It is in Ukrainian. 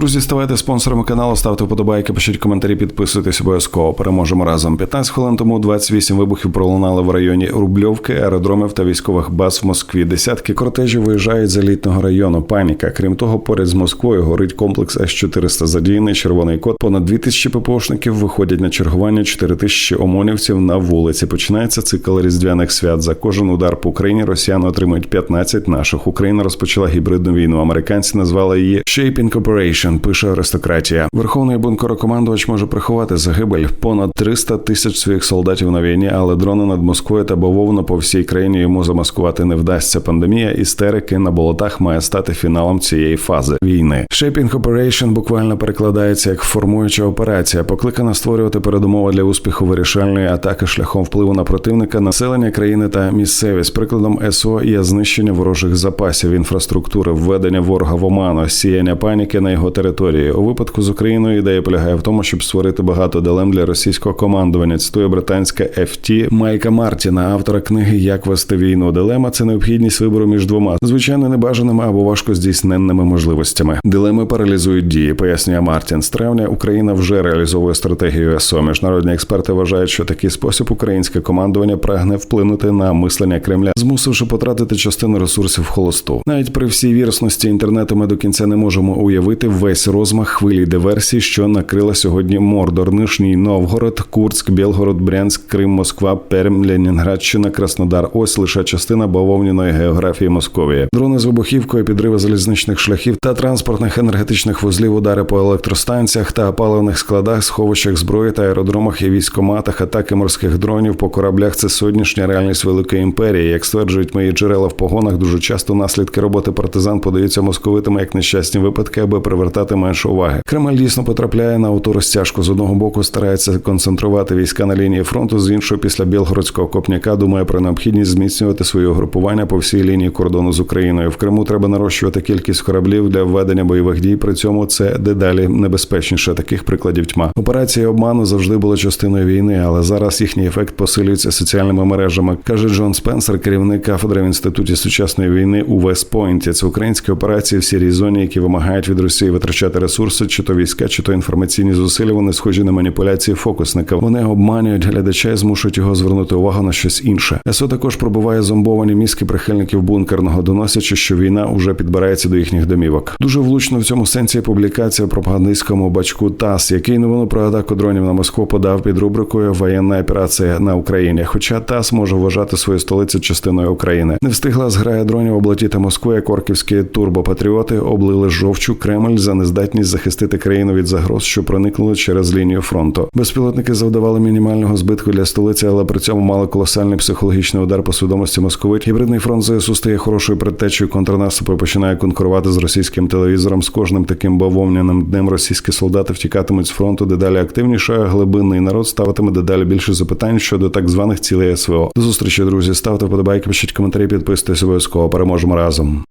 Друзі, ставайте спонсорами каналу, ставте вподобайки, пишіть коментарі, підписуйтесь обов'язково. Переможемо разом. 15 хвилин тому 28 вибухів пролунали в районі Рубльовки, аеродромів та військових баз в Москві. Десятки кортежів виїжджають з елітного району. Паніка. Крім того, поряд з Москвою горить комплекс С-400. Задіяний червоний код. Понад 2 тисячі ППОшників виходять на чергування. 4 тисячі омонівців на вулиці. Починається цикл різдвяних свят. За кожен удар по Україні росіяни отримують 15 наших. Україна розпочала гібридну війну. Американці назвали її Shaping Operation, Пише аристократія. Верховний бункерокомандувач може приховати загибель понад 300 тисяч своїх солдатів на війні, але дрони над Москвою та бавовну по всій країні йому замаскувати не вдасться. Пандемія істерики на болотах має стати фіналом цієї фази війни. Shaping Operation буквально перекладається як формуюча операція, покликана створювати передумови для успіху вирішальної атаки шляхом впливу на противника, населення країни та місцевість. Прикладом СО є знищення ворожих запасів, інфраструктури, введення ворога в оману, сіяння паніки на його території. У випадку з Україною ідея полягає в тому, щоб створити багато дилем для російського командування. Цитує британська FT Майка Мартіна, автора книги Як вести війну. Дилема це необхідність вибору між двома звичайно небажаними або важко здійсненними можливостями. Дилеми паралізують дії, пояснює Мартін. З травня Україна вже реалізовує стратегію СО. Міжнародні експерти вважають, що такий спосіб українське командування прагне вплинути на мислення Кремля, змусивши потратити частину ресурсів холосту. Навіть при всій вірусності інтернету ми до кінця не можемо уявити весь розмах хвилі диверсій, що накрила сьогодні Мордор, Нижній Новгород, Курськ, Білгород, Брянськ, Крим, Москва, Перм, Ленінградщина, Краснодар. Ось лише частина бавовняної географії Московії. Дрони з вибухівкою, підриви залізничних шляхів та транспортних енергетичних вузлів, удари по електростанціях та паливних складах, сховищах зброї та аеродромах і військоматах, атаки морських дронів по кораблях. Це сьогоднішня реальність великої імперії. Як стверджують мої джерела в погонах, дуже часто наслідки роботи партизан подаються московитами як нещасні випадки, аби привертати менше уваги. Кремль дійсно потрапляє на розтяжку. З одного боку старається концентрувати війська на лінії фронту, з іншого після білгородського копняка думає про необхідність зміцнювати своє угрупування по всій лінії кордону з Україною. В Криму треба нарощувати кількість кораблів для введення бойових дій. При цьому це дедалі небезпечніше. Таких прикладів тьма. Операції обману завжди були частиною війни, але зараз їхній ефект посилюється соціальними мережами. каже Джон Спенсер, керівник кафедри в інституті сучасної війни у Вестпойнті. Це українські операції в сірій зоні, які вимагають від Росії витрачати ресурси, чи то війська, чи то інформаційні зусилля. Вони схожі на маніпуляції фокусника. Вони обманюють глядача і змушують його звернути увагу на щось інше. ЕСО також пробуває зомбовані мізки прихильників бункерного, доносячи, що війна уже підбирається до їхніх домівок. Дуже влучно в цьому сенсі публікація пропагандистському бачку ТАСС, який новину про атаку дронів на Москву подав під рубрикою Воєнна операція на Україні. Хоча ТАСС може вважати свою столицю частиною України. Не встигла зграя дронів облетіти Москву, як орківські турбопатріоти облили жовчу Кремль за нездатність захистити країну від загроз, що проникнули через лінію фронту. Безпілотники завдавали мінімального збитку для столиці, але при цьому мали колосальний психологічний удар по свідомості московит. Гібридний фронт ЗСУ стає хорошою предтечею контрнаступу починає конкурувати з російським телевізором. З кожним таким бавовняним днем російські солдати втікатимуть з фронту дедалі активніше. а Глибинний народ ставитиме дедалі більше запитань щодо так званих цілей СВО. До зустрічі, друзі. Ставте вподобайки, пишіть коментарі, підписуйтесь обов'язково. Переможемо разом.